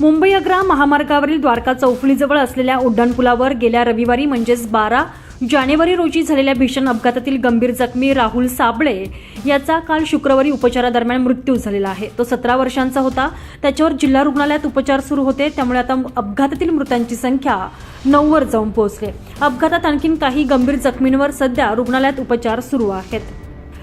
मुंबई आग्रा महामार्गावरील द्वारका चौफुलीजवळ असलेल्या उड्डाणपुलावर गेल्या रविवारी म्हणजेच बारा जानेवारी रोजी झालेल्या भीषण अपघातातील गंभीर जखमी राहुल साबळे याचा काल शुक्रवारी उपचारादरम्यान मृत्यू झालेला आहे. तो सतरा वर्षांचा होता. त्याच्यावर जिल्हा रुग्णालयात उपचार सुरू होते. त्यामुळे आता अपघातातील मृतांची संख्या नऊवर जाऊन पोहोचले अपघातात आणखीन काही गंभीर जखमींवर सध्या रुग्णालयात उपचार सुरू आहेत.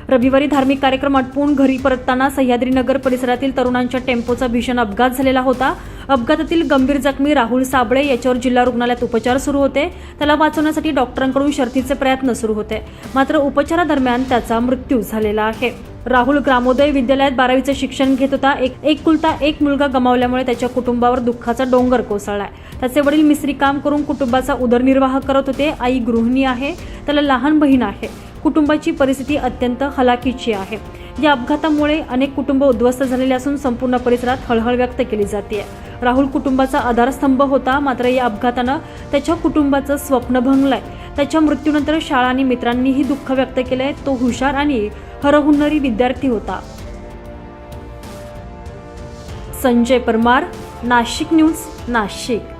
रविवारी धार्मिक कार्यक्रम आटपून घरी परतताना सह्याद्रीनगर परिसरातील तरुणांच्या टेम्पोचा भीषण अपघात झालेला होता. अपघातातील गंभीर जखमी राहुल साबळे याच्यावर जिल्हा रुग्णालयात उपचार सुरू होते. त्याला वाचवण्यासाठी डॉक्टरांकडून शर्थीचे प्रयत्न सुरू होते. मात्र उपचारादरम्यान त्याचा मृत्यू झालेला आहे. राहुल ग्रामोदय विद्यालयात बारावीचं शिक्षण घेत होता. एक एक कुलता एक मुलगा गमावल्यामुळे त्याच्या कुटुंबावर दुःखाचा डोंगर कोसळलाय. त्याचे वडील मिस्त्री काम करून कुटुंबाचा उदरनिर्वाह करत होते. आई गृहिणी आहे. त्याला लहान बहीण आहे. कुटुंबाची परिस्थिती अत्यंत हलाखीची आहे. या अपघातामुळे अनेक कुटुंब उद्ध्वस्त झालेले असून संपूर्ण परिसरात हळहळ व्यक्त केली जाते राहुल कुटुंबाचा आधारस्तंभ होता मात्र या अपघातानं त्याच्या कुटुंबाचं स्वप्न भंगलंय. त्याच्या मृत्यूनंतर शाळा आणि मित्रांनीही दुःख व्यक्त केलंय. तो हुशार आणि हरहुन्नरी विद्यार्थी होता. संजय परमार नाशिक न्यूज नाशिक.